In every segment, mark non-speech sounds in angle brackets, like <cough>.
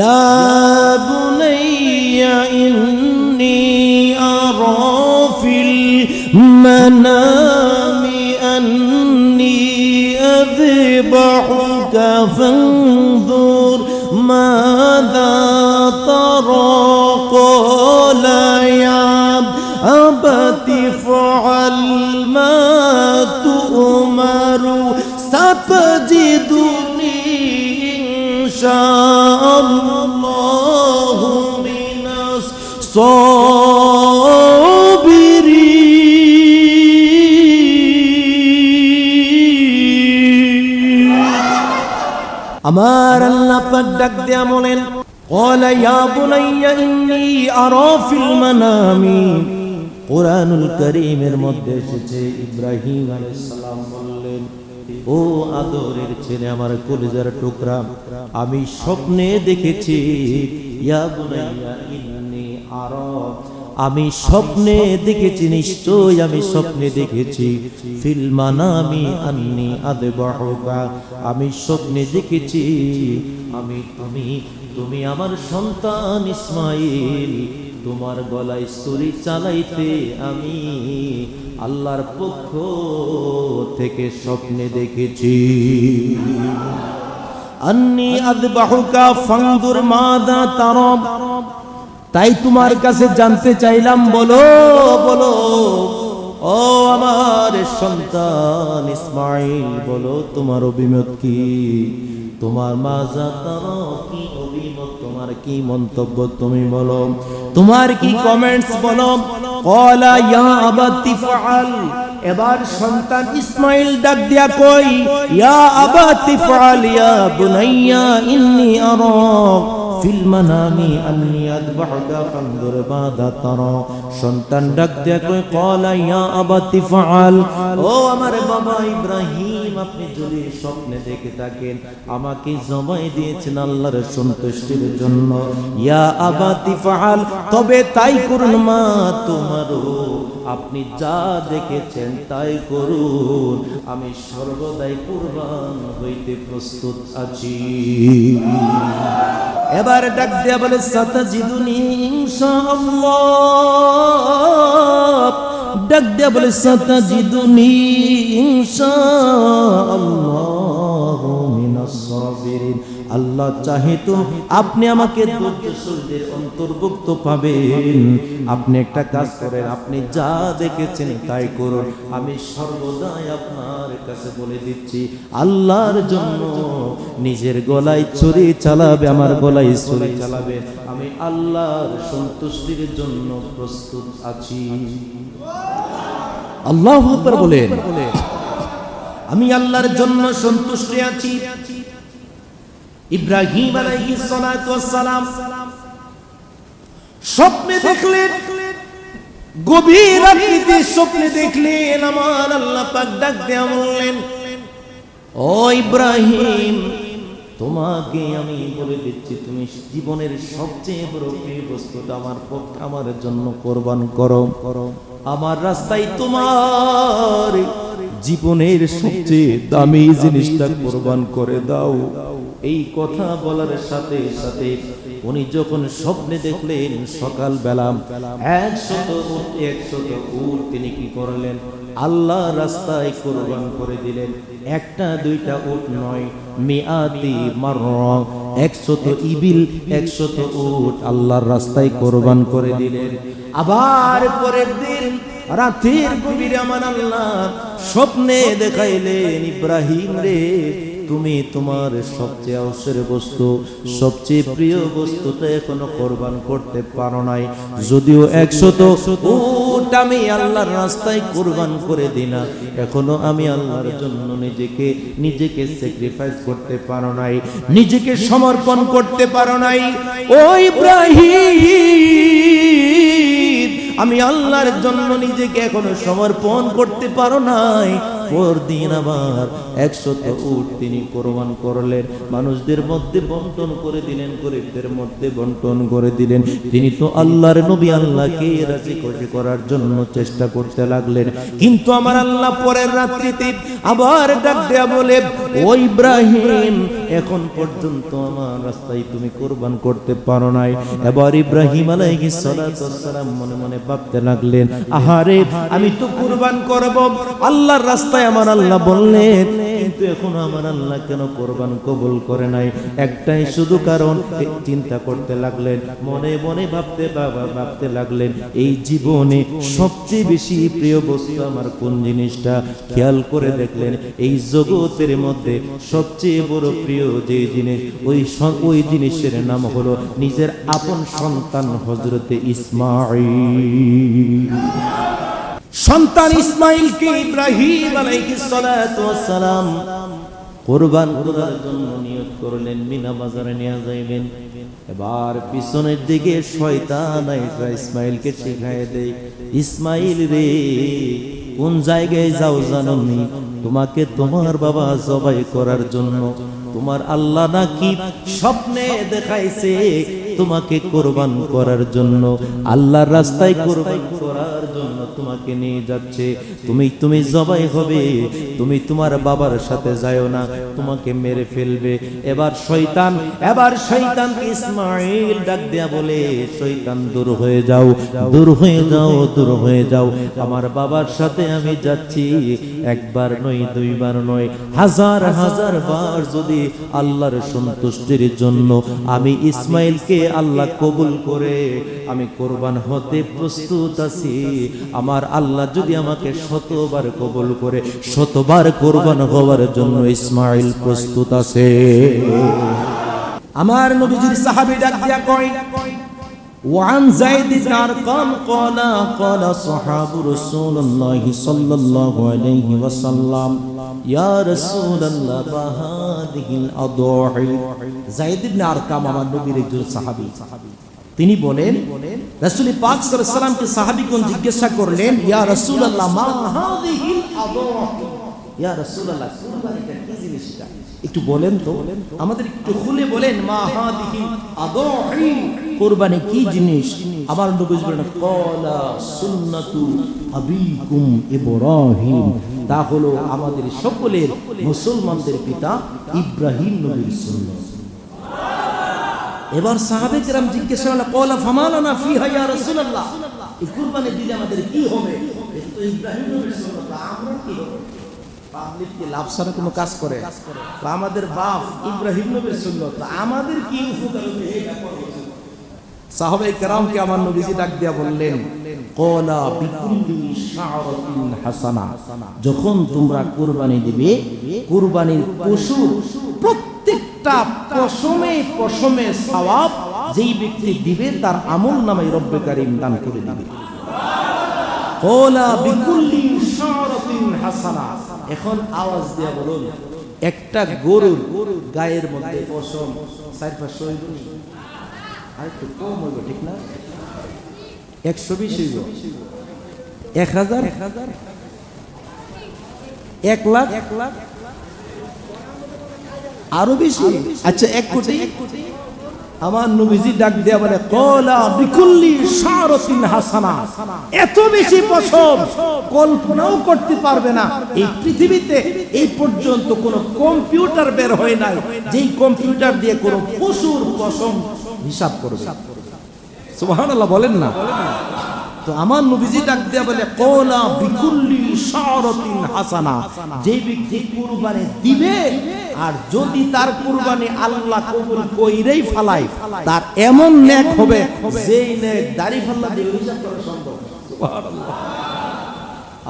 يا بني إني أرى في المنام أني أذبحك فانظر ماذا ترى قال يا أبت الله من الصابرين আমার আল্লাহ পাক ডাক দেয়া বলেন قال يا بني إني أرى في المنام কোরআনুল করিমের মধ্যে এসেছে ইব্রাহিম আলাইহিস সালাম বললেন ও আদরের ছেলে, আমার কলিজার টুকরা, আমি স্বপ্নে দেখেছি। আমি স্বপ্নে দেখেছি নিশ্চয় আমি স্বপ্নে দেখেছি। ফিল মানামি আন্নি আদবাহুকা। আমি স্বপ্নে দেখেছি, আমি তুমি তুমি আমার সন্তান ইসমাইল। তোমার গলায় ছুরি চালাইতে আমি আল্লাহর পক্ষ থেকে স্বপ্নে দেখেছি। মাদা তাই তোমার কাছে জানতে চাইলাম, বলো বলো। ও আমার সন্তান ইসমাইল বলো, তোমার অভিমত কি? তোমার তার কি অভিমত? তোমার কি মন্তব্য তুমি বলো। তোমার কি কমেন্টস বলো? কলা ইয়া আবাতি ফাআল এবার সন্তান ইসমাইল ডাক দিয়া কই ইয়া আবাতি ফাআল ইয়া বুনাইয়া ইন্নী আরা। ফিল মানামি আন্নি আদবাহুকা ফানদুর মাযা তারা। সন্তান ডাক দিয়া কই ক্বালা ইয়া আবাতি ফাআল ও আমার বাবা ইব্রাহিম আপনি যদি স্বপ্নে দেখে থাকেন, আমাকে জমাই দিয়েছেন আল্লাহর সন্তুষ্টির জন্য। ইয়া আবাতি ফাআল, তবে তাই করুন মা তোমারও। আপনি যা দেখেছেন তাই করুন। আমি সর্বদাই কুরবান হইতে প্রস্তুত আছি। এবার ডাক দেয়া বলে, সাতাজিদুনি ইনশাআল্লাহ। ডাক দেয়া বলে সাতাজিদুনি ইনশাআল্লাহ মিনাস সাবিরিন। আল্লাহ চাহে তো আপনি আমাকে অন্তর্ভুক্ত পাবেন। আপনি একটা কাজ করেন, আপনি যা দেখেছেন তাই করুন। আমি সর্বদাই আপনার কাছে বলে দিচ্ছি, আল্লাহর জন্য নিজের গলায় চুরি চালাবে, আমার গলায় ছুরি চালাবে। আমি আল্লাহর সন্তুষ্টির জন্য প্রস্তুত আছি। আল্লাহ বলেন। আমি আল্লাহর জন্য সন্তুষ্টি আছি। ইব্রাহিম সালাম স্বপ্নে দেখলেন, গভীর রাত্রিতে স্বপ্নে দেখলেন, আমার আল্লাহ পাক ডাক দেয়া বললেন, ও ইব্রাহিম, তোমাকে আমি বলে দিচ্ছি, তুমি জীবনের সবচেয়ে বড় প্রিয় বস্তুটা আমার পক্ষে আমার জন্য কোরবান করো করো। আমার রাস্তায় তোমার জীবনের সবচেয়ে দামি জিনিসটা কোরবান করে দাও। এই কথা বলার সাথে সাথে উনি যখন স্বপ্নে দেখলেন সকাল বেলা একশত একশত তিনি কি করলেন? আল্লাহ রাস্তায় কোরবান করে দিলেন। একটা, দুইটা উট নয় মিয়াতি মার একশত ইবিল, একশত উট আল্লাহর রাস্তায় কোরবান করে দিলেন। আবার পরের দিন রাতের কবির আমার আল্লাহ স্বপ্নে দেখাইলেন, ইব্রাহিম রে তুমি তোমার সবচেয়ে অবসর বস্তু, সবচেয়ে প্রিয় বস্তুটা এখনও কোরবান করতে পারো নাই। যদিও একশত আমি আল্লাহর রাস্তায় কোরবান করে দিনা এখনও আমি আল্লাহর জন্য নিজেকে নিজেকে স্যাক্রিফাইস করতে পারো নাই, নিজেকে সমর্পণ করতে পারো নাই। ও ইব্রাহিম, আমি আল্লাহর জন্য নিজেকে এখনও সমর্পণ করতে পারো নাই। পরদিন আবার একশত উট তিনি কোরবান করলেন। মানুষদের মধ্যে বন্টন করে দিলেন, গরিবদের মধ্যে বন্টন করে দিলেন। তিনি তো আল্লাহর নবী, আল্লাহকে রাজি খুশি করার জন্য চেষ্টা করতে লাগলেন। কিন্তু আমার আল্লাহ পরের রাত্রিতে আবার ডাক দেয়া বলে, ও ইব্রাহিম, এখন পর্যন্ত আমার রাস্তায় তুমি কোরবান করতে পারো নাই। এবার ইব্রাহিম আলাইহিস ওয়াসসালাম মনে মনে ভাবতে লাগলেন, আহারে, আমি তো কোরবান করব। আল্লাহর রাস্তায় আমার আল্লাহ বললেন। কিন্তু এখন আমার আল্লাহ কেন কোরবান কবুল করে নাই? একটাই শুধু কারণ চিন্তা করতে লাগলেন মনে মনে ভাবতে বাবা ভাবতে লাগলেন এই জীবনে সবচেয়ে বেশি প্রিয় বস্তু আমার কোন জিনিসটা? খেয়াল করে দেখলেন এই জগতের মধ্যে সবচেয়ে বড় প্রিয় যে জিনিস ওই ওই জিনিসের নাম হলো নিজের আপন সন্তান হজরতে ইসমাইল সন্তান ইসমাইলকে ইব্রাহিম আলাইহিস সালাতু ওয়াস সালাম করার জন্য নিয়ত করলেন মিনা বাজারে নিয়ে যাইবেন। এবার পিছনের দিকে শয়তান আইসা ইসমাইলকে শিখায় দেয় ইসমাইল রে কোন জায়গায় যাও জানো নি? তোমাকে তোমার বাবা জবাই করার জন্য। তোমার আল্লাহ নাকি স্বপ্নে দেখাইছে তোমাকে কোরবান করার জন্য, আল্লাহর রাস্তায় কোরবান করার জন্য তোমাকে নিয়ে যাচ্ছে। তুমি তুমি জবাই হবে, তুমি তোমার বাবার সাথে যাও না, তোমাকে মেরে ফেলবে। এবার শয়তান এবার শয়তান ইসমাইল ডাক দেয়া বলে, শয়তান, দূর হয়ে যাও, দূর হয়ে যাও, দূর হয়ে যাও। আমার বাবার সাথে আমি যাচ্ছি, একবার নয়, দুইবার নয়। হাজার হাজার বার যদি আল্লাহর সন্তুষ্টির জন্য আমি ইসমাইলকে আল্লাহ কবুল করে আমি কোরবান হতে প্রস্তুত আছি আমার আল্লাহ যদি আমাকে শতবার কবুল করে শতবার কোরবান হওয়ার জন্য ইসমাইল প্রস্তুত আছে আমার নবীজির সাহাবী ডাক দিয়া কয় وعن زيد بن أرقم قال قال صحاب رسول الله صلى الله عليه وسلم يا رسول الله ما هذه الأضاحي সাহাবি। তিনি বলেন জিজ্ঞাসা করলেন? ইয়া রাসুল আল্লাহ ইয়া একটু বলেন তো। আমাদের একটু খুলে বলেন, মা কি জিনিস? আমার নবী তা হলো আমাদের সকলের মুসলমানদের পিতা ইব্রাহিম নবীর সুন্নত। এবার সাহাবে কেরাম জিজ্ঞাসা কি আমরা ডাক বললেন কলা হাসানা, যখন তোমরা কুরবানি দিবে, কুরবানির পশু প্রত্যেকটা পশমে পশমে সওয়াব যেই ব্যক্তি দিবে, তার আমল নামে রব্বে কারীম দান করে দিবে। এখন আওয়াজ বলুন, একটা গরুর গায়ের মধ্যে পশম চার পাঁচশো আরেকটু কম হইব, ঠিক না? একশো বিশ হইব। এক হাজার? এক হাজার এক লাখ এক লাখ? আরও বেশি। আচ্ছা এক কোটি। আমার নবীজি ডাক দেয়া বলে কলা বিকুল্লি শারতিন হাসানা। এত বেশি পছন্দ কল্পনাও করতে পারবে না। এই পৃথিবীতে এই পর্যন্ত কোন কম্পিউটার বের হয় নাই। যেই কম্পিউটার দিয়ে কোন পশুর পশম হিসাব করবে। সুবহানাল্লাহ বলেন না। তো আমার নবীজি ডাক দেয়া বলে কলা বিকুল্লি হাসানা, যে ব্যক্তি কুরবানি দিবে আর যদি তার কুরবানি আল্লাহ কবুল কইরেই তার এমন নেক হবে যেই নেক দাড়ি ফাল্লা দিয়ে হিসাব করা সম্ভব।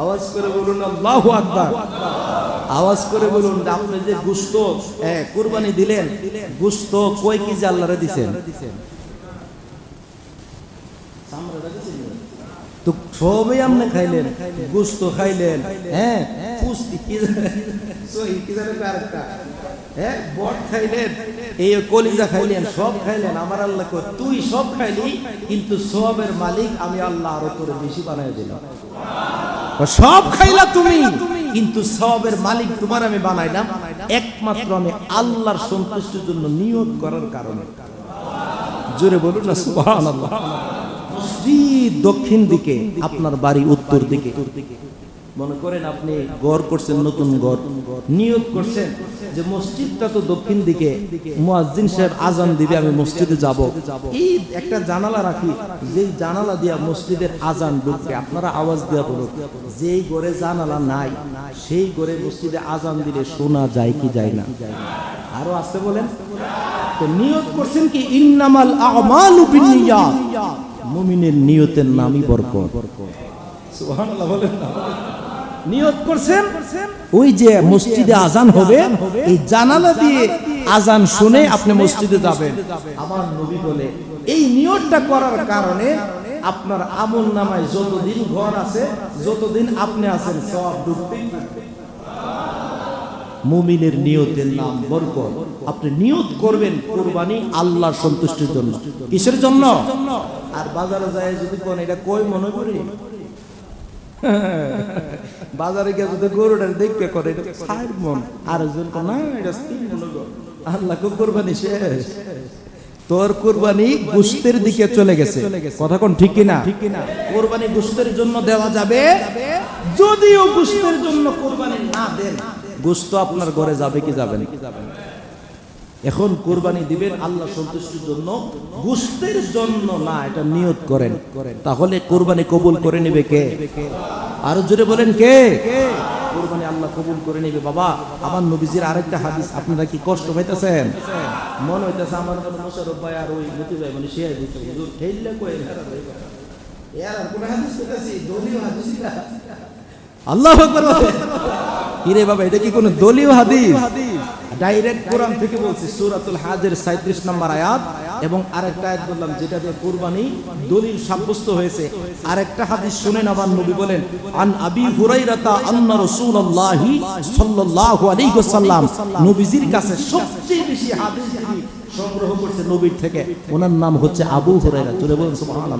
আওয়াজ করে বলুন আকবার। আওয়াজ করে বলুন, আপনি যে গুস্ত হ্যাঁ কুরবানি দিলেন, গুস্ত কয় কেজি আল্লাহরে দিছেন চামড়াটা দিছেন তো সবই আপনি খাইলেন গুস্ত খাইলেন হ্যাঁ? পুষ্টি কি কি হ্যাঁ? বট খাইলেন এই কলিজা খাইলেন সব খাইলেন আমার আল্লাহ তুই সব খাইলি কিন্তু সবের মালিক আমি আল্লাহ আরও করে বেশি বানাই দিলাম। সব খাইলা তুমি কিন্তু সবের মালিক তোমার আমি বানাইলাম একমাত্র আমি আল্লাহর সন্তুষ্টির জন্য নিয়োগ করার কারণে। জোরে বলুন না সুবহানাল্লাহ। মসজিদ দক্ষিণ দিকে, আপনার বাড়ি উত্তর দিকে। মনে করেন আপনি গড় করছেন নতুন গড়, নিয়োগ করছেন যে মসজিদটা তো দক্ষিণ দিকে। মুয়াজ্জিন সাহেব আজান দিবে, আমি মসজিদে যাব। এই একটা জানালা রাখি, যেই জানালা দিয়া মসজিদের আজান ঢুকবে, আপনারা আওয়াজ দেওয়া বলুন, যেই গড়ে জানালা নাই, সেই গড়ে মসজিদে আজান দিলে শোনা যায় কি যায় না? আরও আসতে বলেন? তো নিয়ত করছেন কি ইন্নামাল আমালু বিন্নিয়াত মুমিনের নিয়তের নামই বরকত। সুবহানাল্লাহ বলেন না। নিয়ত করছেন ওই যে মসজিদে আজান হবে এই জানালা দিয়ে আজান শুনে আপনি মসজিদে যাবেন। আমার নবী বলে এই নিয়তটা করার কারণে আপনার আমল নামায় যতদিন ঘর আছে যতদিন আপনি আছেন সব ডুবতেই থাকবে। মুমিনের নিয়তের নাম বরকত। আপনি নিয়ত করবেন কোরবানি আল্লাহর সন্তুষ্টির জন্য। কিসের জন্য? আর বাজারে যায় যদি কোন, এটা কই মনে করি <laughs> বাজারে গিয়ে যদি গরুটা দেখবে করে এটা মন। আর একজন না, এটা তিন মন আল্লাহ কোরবানি শেষ। তোর কোরবানি গুস্তের দিকে চলে গেছে। কথা কোন ঠিক কিনা? কোরবানি গুস্তের জন্য দেওয়া যাবে। যদিও গুস্তের জন্য কোরবানি না দেন গুস্ত আপনার ঘরে যাবে কি যাবে এখন কোরবানি দিবেন আল্লাহ সন্তুষ্টির জন্য, গুস্তের জন্য না, এটা নিয়ত করেন। তাহলে কোরবানি কবুল করে নেবে কে? আরও জোরে বলেন কে? কোরবানি আল্লাহ কবুল করে নেবে। বাবা, আমার নবীজির আরেকটা হাদিস, আপনারা কি কষ্ট পাইতেছেন? মনে হইতেছে আমার মনে মোশারফ ভাই আর ওই মতি ভাই মানে সে হুজুর ঠেললে কই আর কোন হাদিস পেতেছি দলীয় হাদিস আল্লাহ আকবার কিরে বাবা এটা কি কোনো দলীয় হাদিস? ডাইরেক্ট কোরআন থেকে বলছি সূরাতুল হাজের 37 নম্বর আয়াত এবং আরেকটা আয়াত বললাম যেটা দিয়ে কুরবানি দলিল সাব্যস্ত হয়েছে। আরেকটা হাদিস শুনেন আমার নবী বলেন আন আবি হুরাইরাতা আন্না রাসূলুল্লাহি সাল্লাল্লাহু আলাইহি ওয়াসাল্লাম। নবীজির কাছে সবচেয়ে বেশি হাদিস যিনি সংগ্রহ করছে নবীর থেকে ওনার নাম হচ্ছে আবু হুরাইরা। চলে বলুন সুবহানাল্লাহ।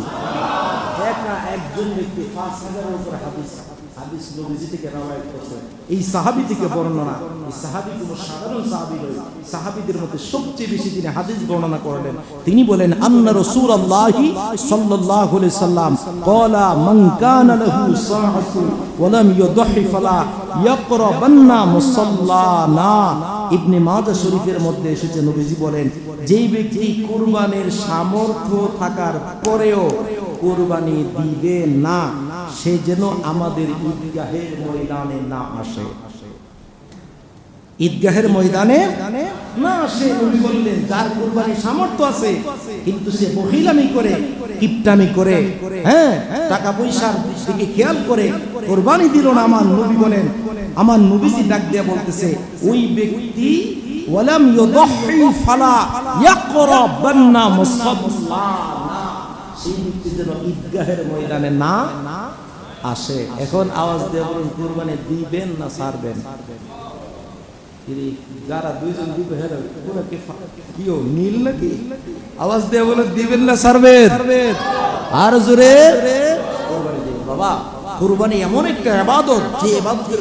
একা একজন ব্যক্তি পাঁচ হাজারের উপরে হাদিস হাদিস নবীজি থেকে রাওয়ায়াত করছে এই সাহাবী থেকে বর্ণনা। এই সাহাবী কোনো সাধারণ সাহাবী নয়। সাহাবীদের মধ্যে সবচেয়ে বেশি তিনি হাদিস বর্ণনা করলেন তিনি বলেন আন্না রাসূলুল্লাহি সাল্লাল্লাহু আলাইহি সাল্লাম ক্বালা মান কানা লাহু সাআতু ওয়া লাম ইউদহি ফালা ইয়াকরাবান্না মুসাল্লানা। ইবনে মাজাহ শরীফের মধ্যে এসেছে নবীজি বলেন যেই ব্যক্তি কুরবানির সামর্থ্য থাকার পরেও কোরবানি দিবে না। সে যেন আমাদের ঈদগাহের ময়দানে না আসে। ঈদগাহের ময়দানে না আসে, নবী বললেন, যার কোরবানি সামর্থ্য আছে, কিন্তু সে বহিলামি করে, কিপটামি করে হ্যাঁ টাকা পয়সার দিকে খেয়াল করে, কোরবানি দিল না আমার নবী বলেন। আমার নবীজি ডাক দিয়ে বলতেছে, ওই ব্যক্তি ওয়ালাম ইউদহি ফালা ইয়াকরাবান্না মুসাল্লানা যেন ঈদগাহের ময়দানে না আসে। এখন আওয়াজ দিয়ে বলুন, কুরবানি দিবেন না যারা দুইজন দিবে নীল নাকি? আওয়াজ দিয়ে বলে দিবেন না ছাড়বেন? আর জোরে বাবা, কুরবানি এমন একটা এবাদত যে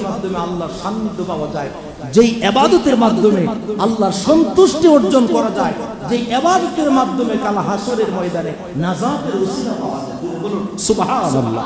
মাধ্যমে আল্লাহর সান্নিধ্য পাওয়া যায়। যেই এবাদতের মাধ্যমে আল্লাহর সন্তুষ্টি অর্জন করা যায়, যেই এবাদতের মাধ্যমে কালা হাসরের ময়দানে নাজাতের উসিলা পাওয়া যায়। সুবহানাল্লাহ।